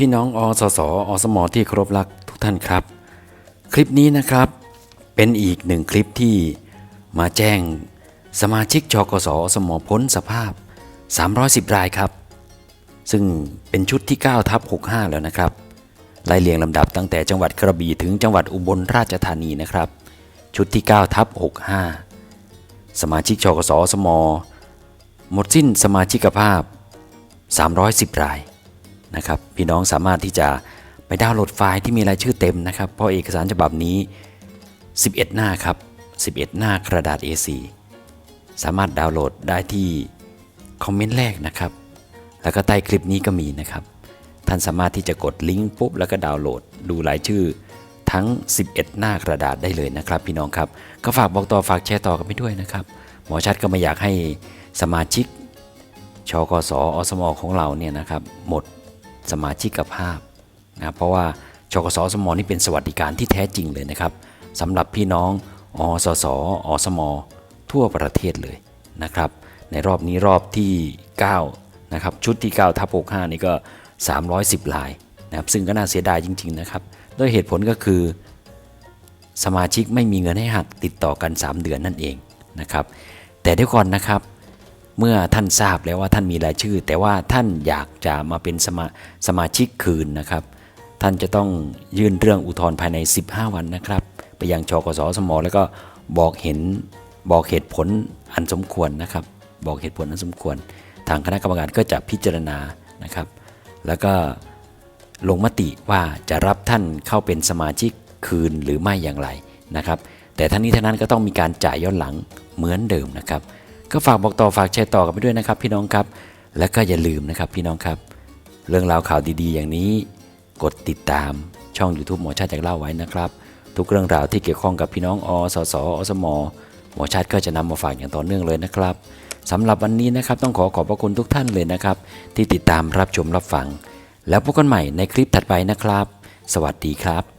พี่น้องอสสอสมที่เคารพรักทุกท่านครับ คลิปนี้นะครับเป็นอีกหนึ่งคลิปที่มาแจ้งสมาชิกชกสอสมพ้นสภาพ 310 รายครับ ซึ่งเป็นชุดที่9ทับ65 แล้วนะครับไล่เรียงลำดับตั้งแต่จังหวัดกระบี่ถึงจังหวัดอุบลราชธานีนะครับ ชุดที่9ทับ65 สมาชิกชกสอสมหมดสิ้นสมาชิกภาพ 310 ราย นะครับพี่น้องสามารถที่จะไปดาวน์โหลดไฟล์ที่มีรายชื่อเต็มนะครับ เพราะเอกสารฉบับนี้ 11 หน้าครับ 11 หน้ากระดาษ A4 สามารถดาวน์โหลดได้ที่คอมเมนต์แรกนะครับ แล้วก็ใต้คลิปนี้ก็มีนะครับ ท่านสามารถที่จะกดลิงก์ปุ๊บแล้วก็ดาวน์โหลดดูรายชื่อทั้ง 11 หน้ากระดาษได้เลยนะครับ พี่น้องครับ ก็ฝากบอกต่อฝากแชร์ต่อกันไปด้วยนะครับ หมอชัดก็ไม่อยากให้สมาชิกชกสอสมอของเราเนี่ยนะครับ หมด สมาชิกภาพนะเพราะว่าชกสสมนี่เป็นสวัสดิการที่แท้จริงเลยนะครับสำหรับพี่น้องอสสอสม ทั่วประเทศเลยนะครับ ในรอบนี้รอบที่ 9 นะครับ ชุดที่ 9ทับ65 นี่ก็ 310 ลายนะครับซึ่งก็น่าเสียดายจริง ๆ นะครับด้วยเหตุผลก็คือ สมาชิกไม่มีเงินให้หักติดต่อกัน 3 เดือนนั่นเองนะครับ แต่เดี๋ยวก่อนนะครับ เมื่อท่านทราบแล้วว่าท่านมีรายชื่อ แต่ว่าท่านอยากจะมาเป็นสมาสมาชิกคืนนะครับ ท่านจะต้องยื่นเรื่องอุทธรณ์ภายใน 15 วันนะครับ ไปยังชกสสมแล้วก็บอกเห็นบอกเหตุผลอันสมควรนะครับ บอกเหตุผลอันสมควร ทางคณะกรรมการก็จะพิจารณานะครับ แล้วก็ลงมติว่าจะรับท่านเข้าเป็นสมาชิกคืนหรือไม่อย่างไรนะครับ แต่ทั้งนี้ทั้งนั้นก็ต้องมีการจ่ายย้อนหลังเหมือนเดิมนะครับ ก็ฝากบอกต่อฝากแชร์ต่อกันไปด้วยนะครับ พี่น้องครับ และก็อย่าลืมนะครับพี่น้องครับ เรื่องราวข่าวดีๆ อย่างนี้ กดติดตามช่อง YouTube หมอชาติจากเล่าไว้นะครับ ทุกเรื่องราวที่เกี่ยวข้องกับพี่น้องอสสอสมหมอชาติก็จะนำมาฝากอย่างต่อเนื่องเลยนะครับสำหรับวันนี้นะครับต้องขอขอบพระคุณทุกท่านเลยนะครับ ที่ติดตามรับชมรับฟัง แล้วพบกันใหม่ในคลิปถัดไปนะครับ สวัสดีครับ